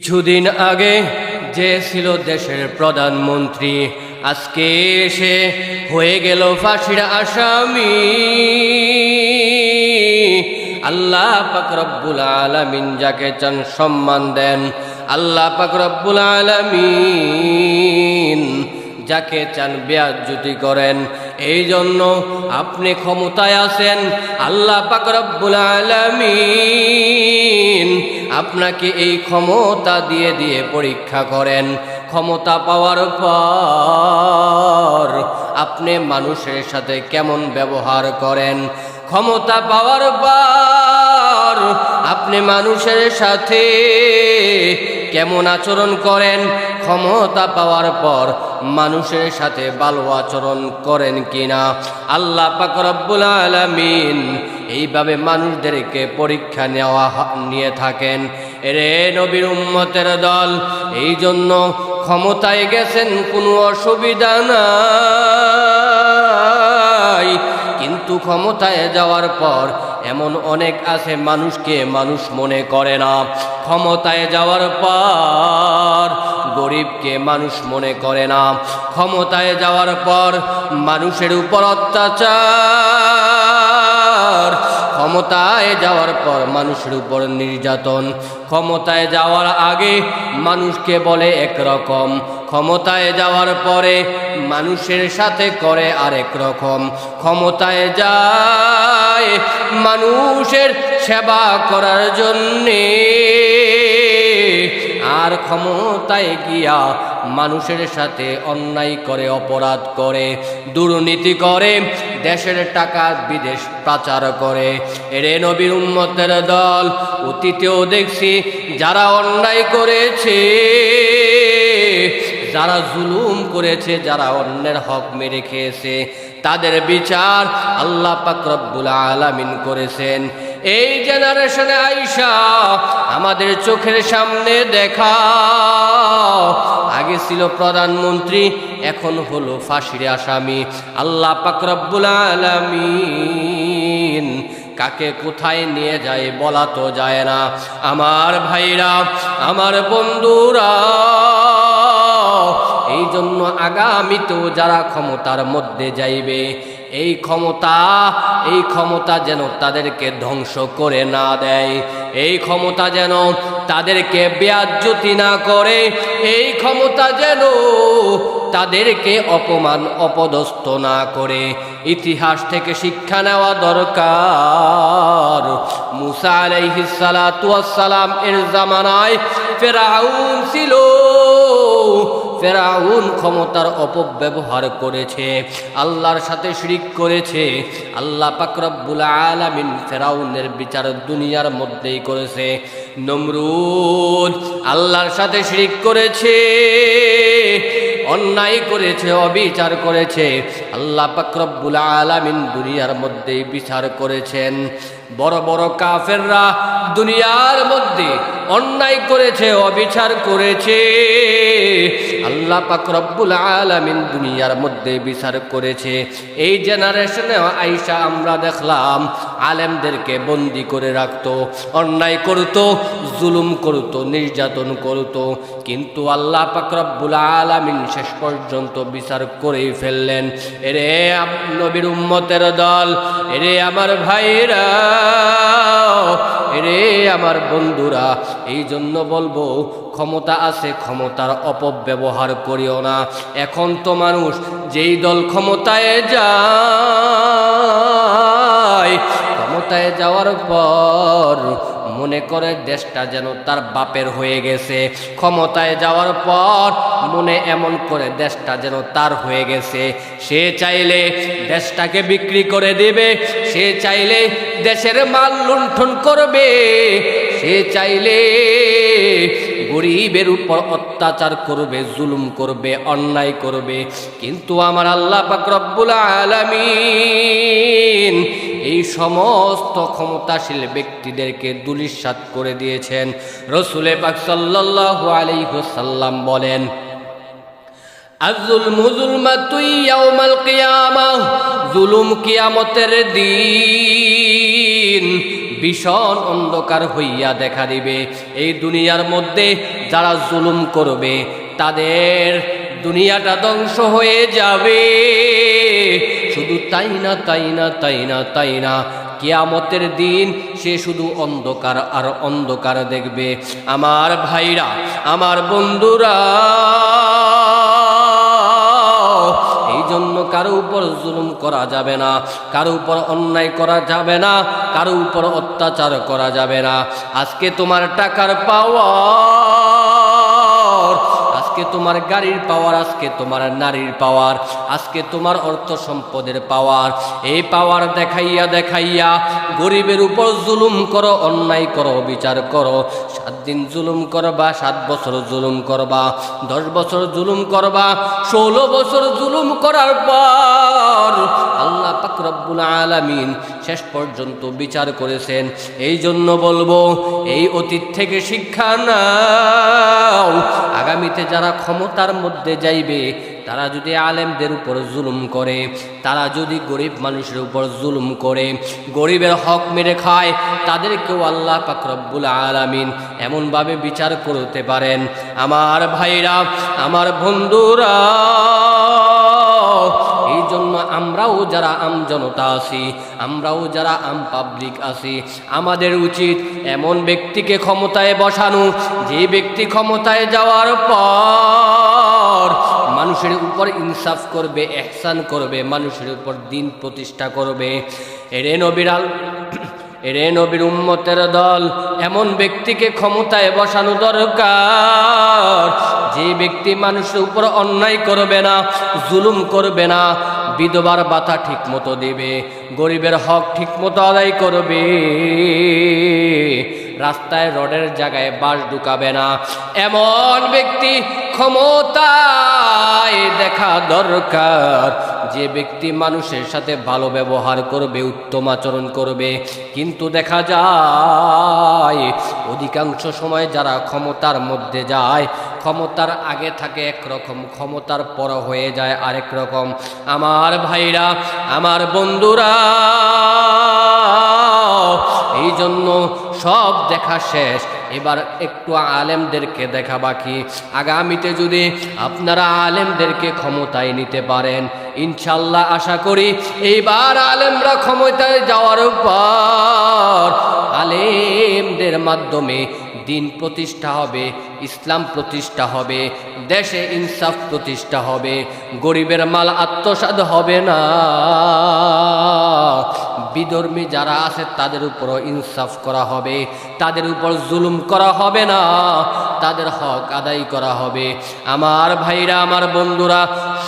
কিছুদিন আগে যে ছিল দেশের প্রধানমন্ত্রী, আজকে এসে হয়ে গেল ফাঁসির আসামি। আল্লাহ পাক রব্বুল আলামিন যাকে চান সম্মান দেন, আল্লাহ পাক রব্বুল আলামিন যাকে চান বেয়াজ্জুতি করেন। এই জন্য আপনি ক্ষমতায় আছেন। আল্লাহ পাকরবুল আলামিন আপনাকে এই ক্ষমতা দিয়ে দিয়ে পরীক্ষা করেন। ক্ষমতা পাওয়ার পর আপনি মানুষের সাথে কেমন ব্যবহার করেন? ক্ষমতা পাওয়ার পর আপনি মানুষের সাথে কেমন আচরণ করেন? ক্ষমতা পাওয়ার পর মানুষের সাথে ভালো আচরণ করেন কিনা? আল্লাহ পাক রব্বুল আলামিন এইভাবে মানুষদেরকে পরীক্ষা নেওয়া নিয়ে থাকেন। রে নবীর উম্মতের দল এই জন্য ক্ষমতায় গেছেন, কোনো অসুবিধা নাই। কিন্তু ক্ষমতায় যাওয়ার পর এমন অনেক আছে মানুষকে মানুষ মনে করে না। ক্ষমতায় যাওয়ার পর গরিবকে মানুষ মনে করে না। ক্ষমতায় যাওয়ার পর মানুষের উপর অত্যাচার। ক্ষমতায় যাওয়ার পর মানুষের উপর নির্যাতন। ক্ষমতায় যাওয়ার আগে মানুষকে বলে একরকম। ক্ষমতায় যাওয়ার পরে মানুষের সাথে করে আরেক রকম। ক্ষমতায় যায় মানুষের সেবা করার জন্যে। আর ক্ষমতায় গিয়া মানুষের সাথে অন্যায় করে, অপরাধ করে, দুর্নীতি করে, দেশের টাকা বিদেশ পাচার করে। এরে নবীর উন্মতের দল, অতীতেও দেখছি যারা অন্যায় করেছে। যারা জুলুম করেছে, যারা অন্যের হক মেরে খেয়েছে, তাদের বিচার আল্লাহ পাক রব্বুল আলামিন করেছেন। এই জেনারেশনে আইসা আমাদের চোখের সামনে দেখা। আগে ছিল প্রধানমন্ত্রী, এখন হলো ফাঁসির আসামি। আল্লাহ পাক রব্বুল আলামিন কাকে কোথায় নিয়ে যায় বলা তো যায় না। আমার ভাইরা, আমার বন্ধুরা জন্য আগামীতেও যারা ক্ষমতার মধ্যে যাইবে, এই ক্ষমতা এই ক্ষমতা যেন তাদেরকে ধ্বংস করে না দেয়, এই ক্ষমতা যেন তাদেরকে বেয়াজ্জতি না করে, এই ক্ষমতা যেন তাদেরকে অপমান, অপদস্থ না করে। ইতিহাস থেকে শিক্ষা নেওয়া দরকার। মুসা আলাইহিস সালাম এর জামানায় ফেরাউন ছিল। ফেরাউন ক্ষমতার অপব্যবহার করেছে, আল্লাহর সাথে শিরিক করেছে, আল্লাহ পাকরব্বুল আলামিন ফেরাউনের বিচার দুনিয়ার মধ্যেই করেছে। নমরুদ আল্লাহর সাথে শিরিক করেছে, অন্যায় করেছে, অবিচার করেছে, আল্লাহ পাকরব্বুল আলামিন দুনিয়ার মধ্যেই বিচার করেছেন। বড় বড় কাফেররা দুনিয়ার মধ্যে অন্যায় করেছে, অবিচার করেছে। আল্লাহ পাক রব্বুল আলামিন দুনিয়ার মধ্যে বিচার করেছে। এই জেনারেশনে আইসা আমরা দেখলাম, আলেমদেরকে বন্দি করে রাখতো, অন্যায় করতো, জুলুম করতো, নির্যাতন করতো। কিন্তু আল্লাহ পাক রব্বুল আলামিন শেষ পর্যন্ত বিচার করেই ফেললেন। এরে নবীর উম্মতের দল, এরে আমার ভাইরা, এরে আমার বন্ধুরা এই জন্য বলব, ক্ষমতা আছে, ক্ষমতার অপব্যবহার করিও না। এখন তো মানুষ যেই দল ক্ষমতায় যায় ক্ষমতায় যাওয়ার পর মনে করে দেশটা যেন তার বাপের হয়ে গেছে। ক্ষমতায় যাওয়ার পর মনে এমন করে দেশটা যেন তার হয়ে গেছে। সে চাইলে দেশটাকে বিক্রি করে দেবে, সে চাইলে দেশের মাল লুণ্ঠন করবে, সে চাইলে গরিবের উপর অত্যাচার করবে, জুলুম করবে, অন্যায় করবে। কিন্তু আমার আল্লাহ পাক রব্বুল এই সমস্ত ক্ষমতাশীল ব্যক্তিদেরকে দুলিশাত করে দিয়েছেন রসুলে পাক সাল্লাল্লাহু আলাইহি সাল্লাম বলেন, আজুল মুজুলমাতুই ইয়াউমাল কিয়ামাহ জুলুম কিয়ামতের দিন ভীষণ অন্ধকার হইয়া দেখা দিবে। এই দুনিয়ার মধ্যে যারা জুলুম করবে, তাদের দুনিয়াটা ধ্বংস হয়ে যাবে। শুধু তাই না তাই না তাই না তাই না। কিয়ামতের দিন সে শুধু অন্ধকার আর অন্ধকার দেখবে। আমার ভাইরা, আমার বন্ধুরা জন্য কারও উপর জুলুম করা যাবে না, কারও উপর অন্যায় করা যাবে না, কারও উপর অত্যাচার করা যাবে না। আজকে তোমার টাকার পাওয়ার আজকে তোমার গাড়ির পাওয়ার আজকে তোমার নারীর পাওয়ার আজকে তোমার অর্থ সম্পদের পাওয়ার এই পাওয়ার দেখাইয়া দেখাইয়া গরিবের উপর জুলুম করো, অন্যায় করো, বিচার করো। সাত দিন জুলুম করবা, সাত বছর জুলুম করবা, দশ বছর জুলুম করবা, ষোলো বছর জুলুম করার পর আল্লাহ পাক রব্বুল আলামিন শেষ পর্যন্ত বিচার করেছেন। এই জন্য বলব, এই অতীত থেকে শিক্ষা নাও। আগামীতে যারা ক্ষমতার মধ্যে যাইবে, তারা যদি আলেমদের উপর জুলুম করে, তারা যদি গরিব মানুষের উপর জুলুম করে, গরিবের হক মেরে খায়, তাদেরকেও আল্লাহ পাকরব্বুল আলামিন এমনভাবে বিচার করতে পারেন। আমার ভাইরা, আমার বন্ধুরা আমরাও যারা আম জনতা আছি, আমরাও যারা আম পাবলিক আছি, আমাদের উচিত এমন ব্যক্তিকে ক্ষমতায় বসানো, যে ব্যক্তি ক্ষমতায় যাওয়ার পর মানুষের উপর ইনসাফ করবে, এহসান করবে, মানুষের উপর দিন প্রতিষ্ঠা করবে। এরে নবিরাল এরে নবীর উম্মতের দল, এমন ব্যক্তিকে ক্ষমতায় বসানো দরকার, যে ব্যক্তি মানুষের উপর অন্যায় করবে না, জুলুম করবে না বিধবার বাতা ঠিক মতো দেবে, গরিবের হক ঠিক মতো আদায় করবে। রাস্তায় রডের জায়গায় বাস ঢুকাবে না। এমন ব্যক্তি ক্ষমতায় দেখা দরকার। যে ব্যক্তি মানুষের সাথে ভালো ব্যবহার করবে, উত্তম আচরণ করবে, কিন্তু দেখা যায়, অধিকাংশ সময় যারা ক্ষমতার মধ্যে যায়, ক্ষমতার আগে থাকে একরকম, ক্ষমতার পর হয়ে যায় আরেক রকম। আমার ভাইরা, আমার বন্ধুরা এই জন্য সব দেখা শেষ। এবার একটু আলেমদেরকে দেখা বাকি। আগামীতে যদি আপনারা আলেমদেরকে ক্ষমতায় নিতে পারেন, ইনশাল্লাহ আশা করি এইবার আলেমরা ক্ষমতায় যাওয়ার পর আলেমদের মাধ্যমে দিন প্রতিষ্ঠা হবে, ইসলাম প্রতিষ্ঠা হবে, দেশে ইনসাফ প্রতিষ্ঠা হবে, গরিবের মাল আত্মসাদ হবে না। বিধর্মী যারা আছে তাদের উপরও ইনসাফ করা হবে, তাদের উপর জুলুম করা হবে না, তাদের হক আদায় করা হবে। আমার ভাইরা, আমার বন্ধুরা,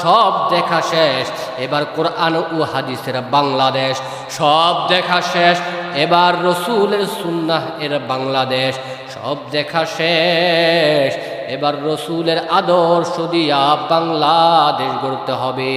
সব দেখা শেষ, এবার কোরআন ও হাদিসের বাংলাদেশ। সব দেখা শেষ, এবার রসুলের সুন্নাহ এর বাংলাদেশ। সব দেখা শেষ, এবার রসুলের আদর্শ দিয়া বাংলাদেশ গড়তে হবে।